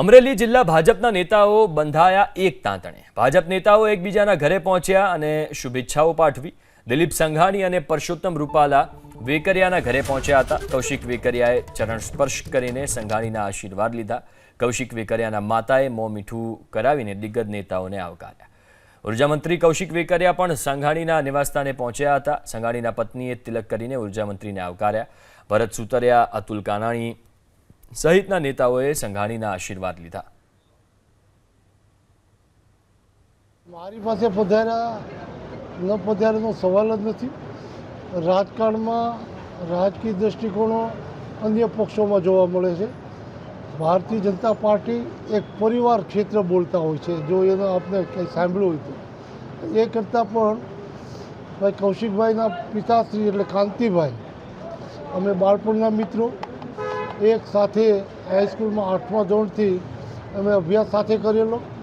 અમરેલી જિલ્લા ભાજપના નેતાઓ બંધાયા એક તાંતણે. ભાજપ નેતાઓ એકબીજાના ઘરે પહોંચ્યા અને શુભેચ્છાઓ પાઠવી. દિલીપ સંઘાણી અને પરસોત્તમ રૂપાલા વેકરિયાના ઘરે પહોંચ્યા હતા. કૌશિક વેકરિયાએ ચરણ સ્પર્શ કરીને સંઘાણીના આશીર્વાદ લીધા. કૌશિક વેકરિયાના માતાએ મોં મીઠું કરાવીને દિગ્ગજ નેતાઓને આવકાર્યા. ઉર્જામંત્રી કૌશિક વેકરિયા પણ સંઘાણીના નિવાસસ્થાને પહોંચ્યા હતા. સંઘાણીના પત્નીએ તિલક કરીને ઉર્જામંત્રીને આવકાર્યા. ભરત સુતરિયા, અતુલ કાનાણી સહિતના નેતાઓએ સંઘાણીના આશીર્વાદ લીધા. મારી પાસે પધાર્યા, ન પધાર્યાનો સવાલ જ નથી. રાજકારણમાં રાજકીય દૃષ્ટિકોણો અન્ય પક્ષોમાં જોવા મળે છે. ભારતીય જનતા પાર્ટી એક પરિવાર ક્ષેત્ર બોલતા હોય છે. જો એનો આપણે કંઈ સાંભળ્યું હોય તો. એ કરતાં પણ ભાઈ કૌશિકભાઈના પિતાશ્રી એટલે કાંતિભાઈ. અમે બાળપણના મિત્રો. એક સાથે હાઈસ્કૂલમાં આઠમા ધોરણથી અમે અભ્યાસ સાથે કરેલો.